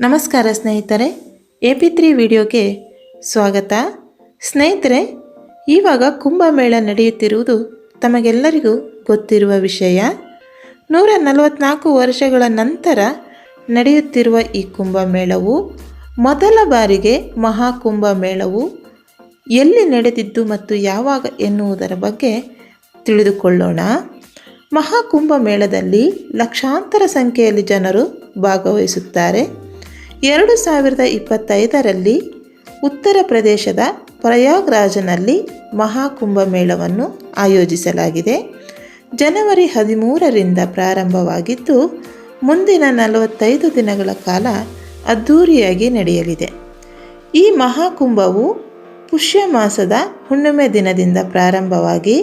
ನಮಸ್ಕಾರ ಸ್ನೇಹಿತರೆ, A P three ವಿಡಿಯೋಗೆ ಸ್ವಾಗತ. ಸ್ನೇಹಿತರೆ, ಇವಾಗ ಕುಂಭಮೇಳ ನಡೆಯುತ್ತಿರುವುದು ತಮಗೆಲ್ಲರಿಗೂ ಗೊತ್ತಿರುವ ವಿಷಯ. ನೂರ ನಲವತ್ನಾಲ್ಕು ವರ್ಷಗಳ ನಂತರ ನಡೆಯುತ್ತಿರುವ ಈ ಕುಂಭಮೇಳವು ಮೊದಲ ಬಾರಿಗೆ ಮಹಾಕುಂಭಮೇಳವು ಎಲ್ಲಿ ನಡೆದಿದ್ದು ಮತ್ತು ಯಾವಾಗ ಎನ್ನುವುದರ ಬಗ್ಗೆ ತಿಳಿದುಕೊಳ್ಳೋಣ. ಮಹಾಕುಂಭಮೇಳದಲ್ಲಿ ಲಕ್ಷಾಂತರ ಸಂಖ್ಯೆಯಲ್ಲಿ ಜನರು ಭಾಗವಹಿಸುತ್ತಾರೆ. ಎರಡು ಸಾವಿರದ ಇಪ್ಪತ್ತೈದರಲ್ಲಿ ಉತ್ತರ ಪ್ರದೇಶದ ಪ್ರಯಾಗ್ರಾಜ್ನಲ್ಲಿ ಮಹಾಕುಂಭ ಮೇಳವನ್ನು ಆಯೋಜಿಸಲಾಗಿದೆ. ಜನವರಿ ಹದಿಮೂರರಿಂದ ಪ್ರಾರಂಭವಾಗಿದ್ದು, ಮುಂದಿನ ನಲವತ್ತೈದು ದಿನಗಳ ಕಾಲ ಅದ್ಧೂರಿಯಾಗಿ ನಡೆಯಲಿದೆ. ಈ ಮಹಾಕುಂಭವು ಪುಷ್ಯ ಮಾಸದ ಹುಣ್ಣಿಮೆ ದಿನದಿಂದ ಪ್ರಾರಂಭವಾಗಿ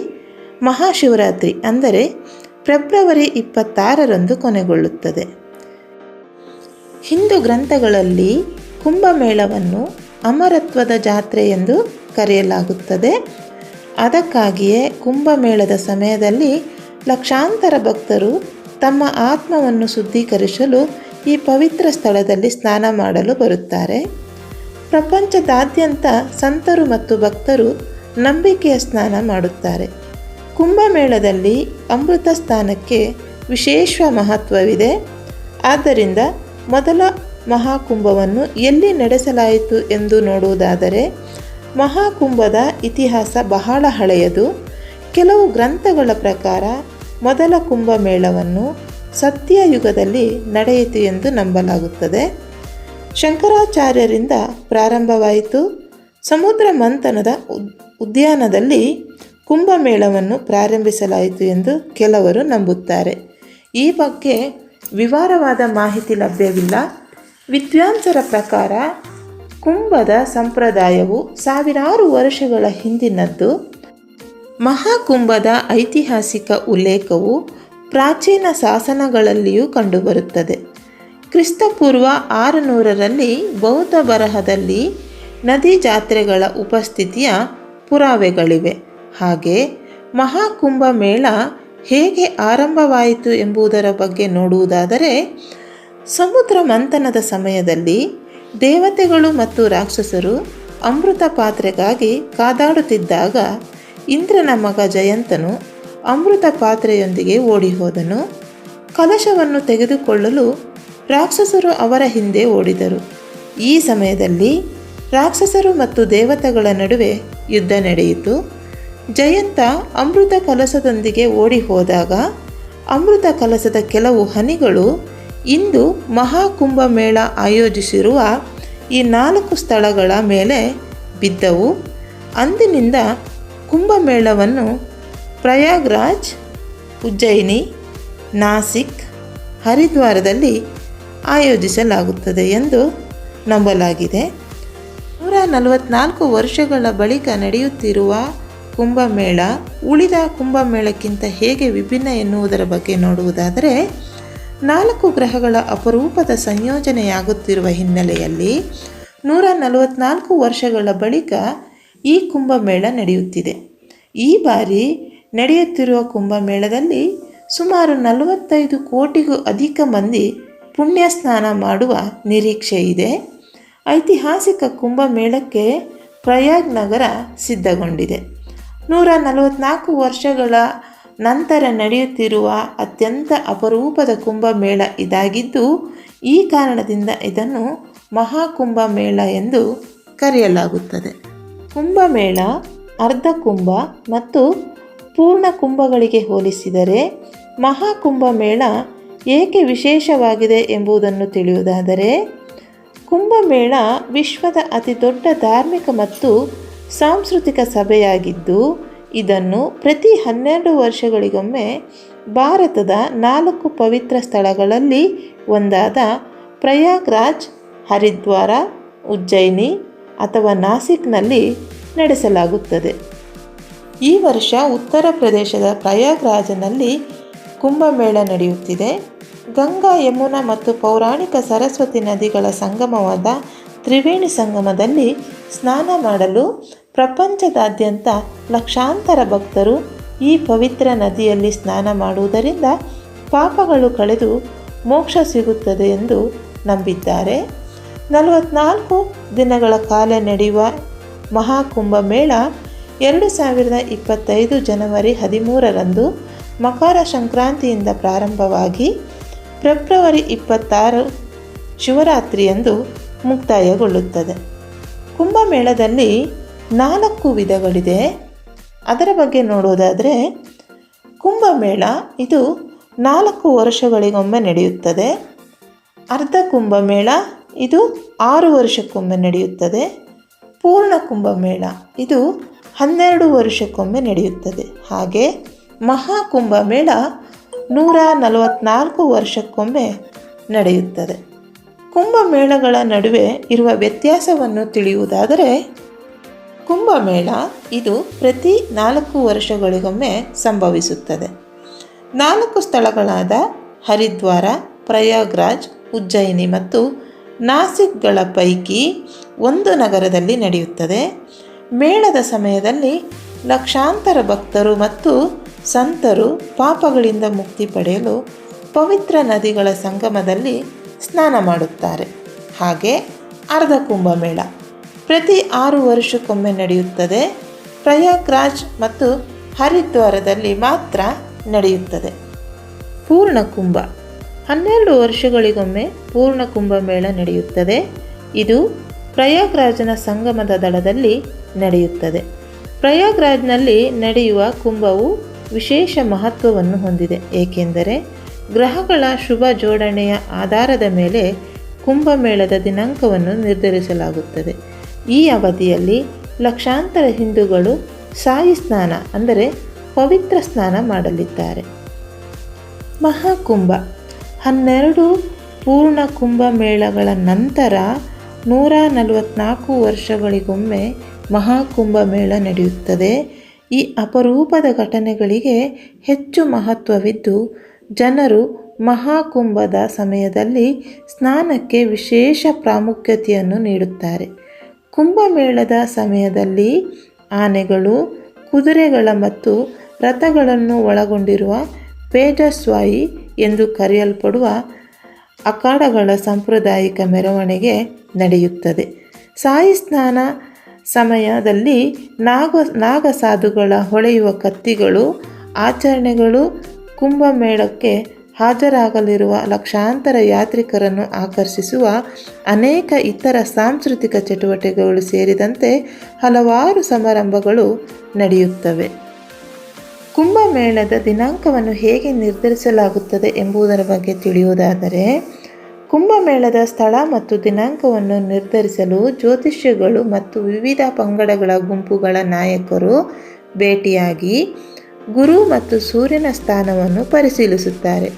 ಮಹಾಶಿವರಾತ್ರಿ ಅಂದರೆ ಫೆಬ್ರವರಿ ಇಪ್ಪತ್ತಾರರಂದು ಕೊನೆಗೊಳ್ಳುತ್ತದೆ. ಹಿಂದೂ ಗ್ರಂಥಗಳಲ್ಲಿ ಕುಂಭಮೇಳವನ್ನು ಅಮರತ್ವದ ಜಾತ್ರೆ ಎಂದು ಕರೆಯಲಾಗುತ್ತದೆ. ಅದಕ್ಕಾಗಿಯೇ ಕುಂಭಮೇಳದ ಸಮಯದಲ್ಲಿ ಲಕ್ಷಾಂತರ ಭಕ್ತರು ತಮ್ಮ ಆತ್ಮವನ್ನು ಶುದ್ಧೀಕರಿಸಲು ಈ ಪವಿತ್ರ ಸ್ಥಳದಲ್ಲಿ ಸ್ನಾನ ಮಾಡಲು ಬರುತ್ತಾರೆ. ಪ್ರಪಂಚದಾದ್ಯಂತ ಸಂತರು ಮತ್ತು ಭಕ್ತರು ನಂಬಿಕೆಯ ಸ್ನಾನ ಮಾಡುತ್ತಾರೆ. ಕುಂಭಮೇಳದಲ್ಲಿ ಅಮೃತ ಸ್ಥಾನಕ್ಕೆ ವಿಶೇಷ ಮಹತ್ವವಿದೆ. ಆದ್ದರಿಂದ ಮೊದಲ ಮಹಾಕುಂಭವನ್ನು ಎಲ್ಲಿ ನಡೆಸಲಾಯಿತು ಎಂದು ನೋಡುವುದಾದರೆ, ಮಹಾಕುಂಭದ ಇತಿಹಾಸ ಬಹಳ ಹಳೆಯದು. ಕೆಲವು ಗ್ರಂಥಗಳ ಪ್ರಕಾರ ಮೊದಲ ಕುಂಭಮೇಳವನ್ನು ಸತ್ಯಯುಗದಲ್ಲಿ ನಡೆಯಿತು ಎಂದು ನಂಬಲಾಗುತ್ತದೆ. ಶಂಕರಾಚಾರ್ಯರಿಂದ ಪ್ರಾರಂಭವಾಯಿತು. ಸಮುದ್ರ ಮಂಥನದ ಉದ್ಯಾನದಲ್ಲಿ ಕುಂಭಮೇಳವನ್ನು ಪ್ರಾರಂಭಿಸಲಾಯಿತು ಎಂದು ಕೆಲವರು ನಂಬುತ್ತಾರೆ. ಈ ಬಗ್ಗೆ ವಿವರವಾದ ಮಾಹಿತಿ ಲಭ್ಯವಿಲ್ಲ. ವಿದ್ವಾಂಸರ ಪ್ರಕಾರ ಕುಂಭದ ಸಂಪ್ರದಾಯವು ಸಾವಿರಾರು ವರ್ಷಗಳ ಹಿಂದಿನದ್ದು. ಮಹಾಕುಂಭದ ಐತಿಹಾಸಿಕ ಉಲ್ಲೇಖವು ಪ್ರಾಚೀನ ಶಾಸನಗಳಲ್ಲಿಯೂ ಕಂಡುಬರುತ್ತದೆ. ಕ್ರಿಸ್ತಪೂರ್ವ ಆರುನೂರರಲ್ಲಿ ಬೌದ್ಧ ಬರಹದಲ್ಲಿ ನದಿ ಜಾತ್ರೆಗಳ ಉಪಸ್ಥಿತಿಯ ಪುರಾವೆಗಳಿವೆ. ಹಾಗೆ ಮಹಾಕುಂಭ ಮೇಳ ಹೇಗೆ ಆರಂಭವಾಯಿತು ಎಂಬುದರ ಬಗ್ಗೆ ನೋಡುವುದಾದರೆ, ಸಮುದ್ರ ಮಂಥನದ ಸಮಯದಲ್ಲಿ ದೇವತೆಗಳು ಮತ್ತು ರಾಕ್ಷಸರು ಅಮೃತ ಪಾತ್ರೆಗಾಗಿ ಕಾದಾಡುತ್ತಿದ್ದಾಗ ಇಂದ್ರನ ಮಗ ಜಯಂತನು ಅಮೃತ ಪಾತ್ರೆಯೊಂದಿಗೆ ಓಡಿ ಹೋದನು ಕಲಶವನ್ನು ತೆಗೆದುಕೊಳ್ಳಲು ರಾಕ್ಷಸರು ಅವರ ಹಿಂದೆ ಓಡಿದರು. ಈ ಸಮಯದಲ್ಲಿ ರಾಕ್ಷಸರು ಮತ್ತು ದೇವತೆಗಳ ನಡುವೆ ಯುದ್ಧ ನಡೆಯಿತು. ಜಯಂತ ಅಮೃತ ಕಲಸದೊಂದಿಗೆ ಓಡಿ ಹೋದಾಗ ಅಮೃತ ಕಲಸದ ಕೆಲವು ಹನಿಗಳು ಇಂದು ಮಹಾಕುಂಭ ಮೇಳ ಆಯೋಜಿಸಿರುವ ಈ ನಾಲ್ಕು ಸ್ಥಳಗಳ ಮೇಲೆ ಬಿದ್ದವು. ಅಂದಿನಿಂದ ಕುಂಭಮೇಳವನ್ನು ಪ್ರಯಾಗ್ರಾಜ್, ಉಜ್ಜಯಿನಿ, ನಾಸಿಕ್, ಹರಿದ್ವಾರದಲ್ಲಿ ಆಯೋಜಿಸಲಾಗುತ್ತದೆ ಎಂದು ನಂಬಲಾಗಿದೆ. ನೂರ ನಲವತ್ನಾಲ್ಕು ವರ್ಷಗಳ ಬಳಿಕ ನಡೆಯುತ್ತಿರುವ ಕುಂಭಮೇಳ, ಉಳಿದ ಕುಂಭಮೇಳಕ್ಕಿಂತ ಹೇಗೆ ವಿಭಿನ್ನ ಎನ್ನುವುದರ ಬಗ್ಗೆ ನೋಡುವುದಾದರೆ, ನಾಲ್ಕು ಗ್ರಹಗಳ ಅಪರೂಪದ ಸಂಯೋಜನೆಯಾಗುತ್ತಿರುವ ಹಿನ್ನೆಲೆಯಲ್ಲಿ ನೂರ ನಲವತ್ನಾಲ್ಕು ವರ್ಷಗಳ ಬಳಿಕ ಈ ಕುಂಭಮೇಳ ನಡೆಯುತ್ತಿದೆ. ಈ ಬಾರಿ ನಡೆಯುತ್ತಿರುವ ಕುಂಭಮೇಳದಲ್ಲಿ ಸುಮಾರು ನಲವತ್ತೈದು ಕೋಟಿಗೂ ಅಧಿಕ ಮಂದಿ ಪುಣ್ಯ ಸ್ನಾನ ಮಾಡುವ ನಿರೀಕ್ಷೆ ಇದೆ. ಐತಿಹಾಸಿಕ ಕುಂಭಮೇಳಕ್ಕೆ ಪ್ರಯಾಗ್ ನಗರ ಸಿದ್ಧಗೊಂಡಿದೆ. ನೂರ ನಲವತ್ನಾಲ್ಕು ವರ್ಷಗಳ ನಂತರ ನಡೆಯುತ್ತಿರುವ ಅತ್ಯಂತ ಅಪರೂಪದ ಕುಂಭಮೇಳ ಇದಾಗಿದ್ದು, ಈ ಕಾರಣದಿಂದ ಇದನ್ನು ಮಹಾಕುಂಭಮೇಳ ಎಂದು ಕರೆಯಲಾಗುತ್ತದೆ. ಕುಂಭಮೇಳ ಅರ್ಧ ಕುಂಭ ಮತ್ತು ಪೂರ್ಣ ಕುಂಭಗಳಿಗೆ ಹೋಲಿಸಿದರೆ ಮಹಾಕುಂಭಮೇಳ ಏಕೆ ವಿಶೇಷವಾಗಿದೆ ಎಂಬುದನ್ನು ತಿಳಿಯುವುದಾದರೆ, ಕುಂಭಮೇಳ ವಿಶ್ವದ ಅತಿ ದೊಡ್ಡ ಧಾರ್ಮಿಕ ಮತ್ತು ಸಾಂಸ್ಕೃತಿಕ ಸಭೆಯಾಗಿದ್ದು, ಇದನ್ನು ಪ್ರತಿ ಹನ್ನೆರಡು ವರ್ಷಗಳಿಗೊಮ್ಮೆ ಭಾರತದ ನಾಲ್ಕು ಪವಿತ್ರ ಸ್ಥಳಗಳಲ್ಲಿ ಒಂದಾದ ಪ್ರಯಾಗ್ರಾಜ್, ಹರಿದ್ವಾರ, ಉಜ್ಜಯಿನಿ ಅಥವಾ ನಾಸಿಕ್ನಲ್ಲಿ ನಡೆಸಲಾಗುತ್ತದೆ. ಈ ವರ್ಷ ಉತ್ತರ ಪ್ರದೇಶದ ಪ್ರಯಾಗ್ರಾಜ್ನಲ್ಲಿ ಕುಂಭಮೇಳ ನಡೆಯುತ್ತಿದೆ. ಗಂಗಾ ಯಮುನಾ ಮತ್ತು ಪೌರಾಣಿಕ ಸರಸ್ವತಿ ನದಿಗಳ ಸಂಗಮವಾದ ತ್ರಿವೇಣಿ ಸಂಗಮದಲ್ಲಿ ಸ್ನಾನ ಮಾಡಲು ಪ್ರಪಂಚದಾದ್ಯಂತ ಲಕ್ಷಾಂತರ ಭಕ್ತರು ಈ ಪವಿತ್ರ ನದಿಯಲ್ಲಿ ಸ್ನಾನ ಮಾಡುವುದರಿಂದ ಪಾಪಗಳು ಕಳೆದು ಮೋಕ್ಷ ಸಿಗುತ್ತದೆ ಎಂದು ನಂಬಿದ್ದಾರೆ. ನಲವತ್ನಾಲ್ಕು ದಿನಗಳ ಕಾಲ ನಡೆಯುವ ಮಹಾಕುಂಭ ಮೇಳ ಎರಡು ಸಾವಿರದ ಇಪ್ಪತ್ತೈದು ಜನವರಿ ಹದಿಮೂರರಂದು ಮಕರ ಸಂಕ್ರಾಂತಿಯಿಂದ ಪ್ರಾರಂಭವಾಗಿ ಫೆಬ್ರವರಿ ಇಪ್ಪತ್ತಾರು ಶಿವರಾತ್ರಿಯಂದು ಮುಕ್ತಾಯಗೊಳ್ಳುತ್ತದೆ. ಕುಂಭಮೇಳದಲ್ಲಿ ನಾಲ್ಕು ವಿಧಗಳಿದೆ. ಅದರ ಬಗ್ಗೆ ನೋಡೋದಾದರೆ, ಕುಂಭಮೇಳ ಇದು ನಾಲ್ಕು ವರ್ಷಗಳಿಗೊಮ್ಮೆ ನಡೆಯುತ್ತದೆ. ಅರ್ಧ ಕುಂಭಮೇಳ ಇದು ಆರು ವರ್ಷಕ್ಕೊಮ್ಮೆ ನಡೆಯುತ್ತದೆ. ಪೂರ್ಣ ಕುಂಭಮೇಳ ಇದು ಹನ್ನೆರಡು ವರ್ಷಕ್ಕೊಮ್ಮೆ ನಡೆಯುತ್ತದೆ. ಹಾಗೆ ಮಹಾಕುಂಭಮೇಳ ನೂರ ನಲವತ್ತ್ನಾಲ್ಕು ವರ್ಷಕ್ಕೊಮ್ಮೆ ನಡೆಯುತ್ತದೆ. ಕುಂಭಮೇಳಗಳ ನಡುವೆ ಇರುವ ವ್ಯತ್ಯಾಸವನ್ನು ತಿಳಿಯುವುದಾದರೆ, ಕುಂಭಮೇಳ ಇದು ಪ್ರತಿ ನಾಲ್ಕು ವರ್ಷಗಳಿಗೊಮ್ಮೆ ಸಂಭವಿಸುತ್ತದೆ. ನಾಲ್ಕು ಸ್ಥಳಗಳಾದ ಹರಿದ್ವಾರ, ಪ್ರಯಾಗ್ರಾಜ್, ಉಜ್ಜಯಿನಿ ಮತ್ತು ನಾಸಿಕ್ಗಳ ಪೈಕಿ ಒಂದು ನಗರದಲ್ಲಿ ನಡೆಯುತ್ತದೆ. ಮೇಳದ ಸಮಯದಲ್ಲಿ ಲಕ್ಷಾಂತರ ಭಕ್ತರು ಮತ್ತು ಸಂತರು ಪಾಪಗಳಿಂದ ಮುಕ್ತಿ ಪಡೆಯಲು ಪವಿತ್ರ ನದಿಗಳ ಸಂಗಮದಲ್ಲಿ ಸ್ನಾನ ಮಾಡುತ್ತಾರೆ. ಹಾಗೆ ಅರ್ಧ ಕುಂಭಮೇಳ ಪ್ರತಿ ಆರು ವರ್ಷಕ್ಕೊಮ್ಮೆ ನಡೆಯುತ್ತದೆ. ಪ್ರಯಾಗ್ರಾಜ್ ಮತ್ತು ಹರಿದ್ವಾರದಲ್ಲಿ ಮಾತ್ರ ನಡೆಯುತ್ತದೆ. ಪೂರ್ಣ ಕುಂಭ. ಹನ್ನೆರಡು ವರ್ಷಗಳಿಗೊಮ್ಮೆ ಪೂರ್ಣ ಕುಂಭಮೇಳ ನಡೆಯುತ್ತದೆ. ಇದು ಪ್ರಯಾಗ್ರಾಜನ ಸಂಗಮದ ದಳದಲ್ಲಿ ನಡೆಯುತ್ತದೆ. ಪ್ರಯಾಗ್ರಾಜ್ನಲ್ಲಿ ನಡೆಯುವ ಕುಂಭವು ವಿಶೇಷ ಮಹತ್ವವನ್ನು ಹೊಂದಿದೆ. ಏಕೆಂದರೆ ಗ್ರಹಗಳ ಶುಭ ಜೋಡಣೆಯ ಆಧಾರದ ಮೇಲೆ ಕುಂಭಮೇಳದ ದಿನಾಂಕವನ್ನು ನಿರ್ಧರಿಸಲಾಗುತ್ತದೆ. ಈ ಅವಧಿಯಲ್ಲಿ ಲಕ್ಷಾಂತರ ಹಿಂದೂಗಳು ಸಾಯಿ ಸ್ನಾನ, ಅಂದರೆ ಪವಿತ್ರ ಸ್ನಾನ ಮಾಡಲಿದ್ದಾರೆ. ಮಹಾಕುಂಭ. ಹನ್ನೆರಡು ಪೂರ್ಣ ಕುಂಭಮೇಳಗಳ ನಂತರ ನೂರ ನಲವತ್ನಾಲ್ಕು ವರ್ಷಗಳಿಗೊಮ್ಮೆ ಮಹಾಕುಂಭಮೇಳ ನಡೆಯುತ್ತದೆ. ಈ ಅಪರೂಪದ ಘಟನೆಗಳಿಗೆ ಹೆಚ್ಚು ಮಹತ್ವವಿದ್ದು ಜನರು ಮಹಾಕುಂಭದ ಸಮಯದಲ್ಲಿ ಸ್ನಾನಕ್ಕೆ ವಿಶೇಷ ಪ್ರಾಮುಖ್ಯತೆಯನ್ನು ನೀಡುತ್ತಾರೆ. ಕುಂಭಮೇಳದ ಸಮಯದಲ್ಲಿ ಆನೆಗಳು, ಕುದುರೆಗಳ ಮತ್ತು ರಥಗಳನ್ನು ಒಳಗೊಂಡಿರುವ ಪೇಜಸ್ವಾಯಿ ಎಂದು ಕರೆಯಲ್ಪಡುವ ಅಖಾಡಗಳ ಸಾಂಪ್ರದಾಯಿಕ ಮೆರವಣಿಗೆ ನಡೆಯುತ್ತದೆ. ಸಾಯಿ ಸ್ನಾನ ಸಮಯದಲ್ಲಿ ನಾಗ ನಾಗಸಾಧುಗಳ ಹೊಳೆಯುವ ಕತ್ತಿಗಳು, ಆಚರಣೆಗಳು ಕುಂಭಮೇಳಕ್ಕೆ ಹಾಜರಾಗಲಿರುವ ಲಕ್ಷಾಂತರ ಯಾತ್ರಿಕರನ್ನು ಆಕರ್ಷಿಸುವ ಅನೇಕ ಇತರ ಸಾಂಸ್ಕೃತಿಕ ಚಟುವಟಿಕೆಗಳು ಸೇರಿದಂತೆ ಹಲವಾರು ಸಮಾರಂಭಗಳು ನಡೆಯುತ್ತವೆ. ಕುಂಭಮೇಳದ ದಿನಾಂಕವನ್ನು ಹೇಗೆ ನಿರ್ಧರಿಸಲಾಗುತ್ತದೆ ಎಂಬುದರ ಬಗ್ಗೆ ತಿಳಿಯುವುದಾದರೆ, ಕುಂಭಮೇಳದ ಸ್ಥಳ ಮತ್ತು ದಿನಾಂಕವನ್ನು ನಿರ್ಧರಿಸಲು ಜ್ಯೋತಿಷ್ಯಗಳು ಮತ್ತು ವಿವಿಧ ಪಂಗಡಗಳ ಗುಂಪುಗಳ ನಾಯಕರು ಭೇಟಿಯಾಗಿ ಗುರು ಮತ್ತು ಸೂರ್ಯನ ಸ್ಥಾನವನ್ನು ಪರಿಶೀಲಿಸುತ್ತಾರೆ.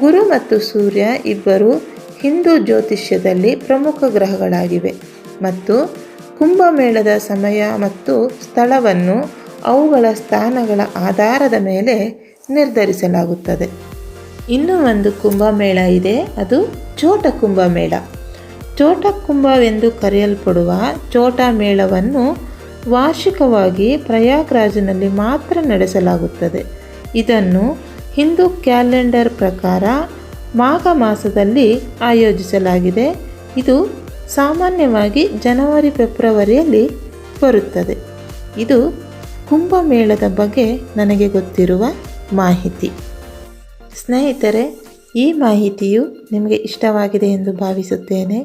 ಗುರು ಮತ್ತು ಸೂರ್ಯ ಇಬ್ಬರು ಹಿಂದೂ ಜ್ಯೋತಿಷ್ಯದಲ್ಲಿ ಪ್ರಮುಖ ಗ್ರಹಗಳಾಗಿವೆ ಮತ್ತು ಕುಂಭಮೇಳದ ಸಮಯ ಮತ್ತು ಸ್ಥಳವನ್ನು ಅವುಗಳ ಸ್ಥಾನಗಳ ಆಧಾರದ ಮೇಲೆ ನಿರ್ಧರಿಸಲಾಗುತ್ತದೆ. ಇನ್ನೂ ಒಂದು ಕುಂಭಮೇಳ ಇದೆ, ಅದು ಚೋಟ ಕುಂಭಮೇಳ. ಚೋಟ ಕುಂಭವೆಂದು ಕರೆಯಲ್ಪಡುವ ಚೋಟ ಮೇಳವನ್ನು ವಾರ್ಷಿಕವಾಗಿ ಪ್ರಯಾಗ್ರಾಜ್ನಲ್ಲಿ ಮಾತ್ರ ನಡೆಸಲಾಗುತ್ತದೆ. ಇದನ್ನು ಹಿಂದೂ ಕ್ಯಾಲೆಂಡರ್ ಪ್ರಕಾರ ಮಾಘ ಮಾಸದಲ್ಲಿ ಆಯೋಜಿಸಲಾಗಿದೆ. ಇದು ಸಾಮಾನ್ಯವಾಗಿ ಜನವರಿ, ಫೆಬ್ರವರಿಯಲ್ಲಿ ಬರುತ್ತದೆ. ಇದು ಕುಂಭಮೇಳದ ಬಗ್ಗೆ ನನಗೆ ಗೊತ್ತಿರುವ ಮಾಹಿತಿ. ಸ್ನೇಹಿತರೆ, ಈ ಮಾಹಿತಿಯು ನಿಮಗೆ ಇಷ್ಟವಾಗಿದೆ ಎಂದು ಭಾವಿಸುತ್ತೇನೆ.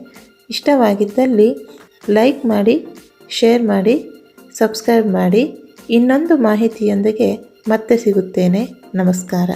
ಇಷ್ಟವಾಗಿದ್ದಲ್ಲಿ ಲೈಕ್ ಮಾಡಿ, ಶೇರ್ ಮಾಡಿ ಸಬ್ಸ್ಕ್ರೈಬ್ ಮಾಡಿ ಇನ್ನೊಂದು ಮಾಹಿತಿಯೊಂದಿಗೆ ಮತ್ತೆ ಸಿಗುತ್ತೇನೆ. ನಮಸ್ಕಾರ.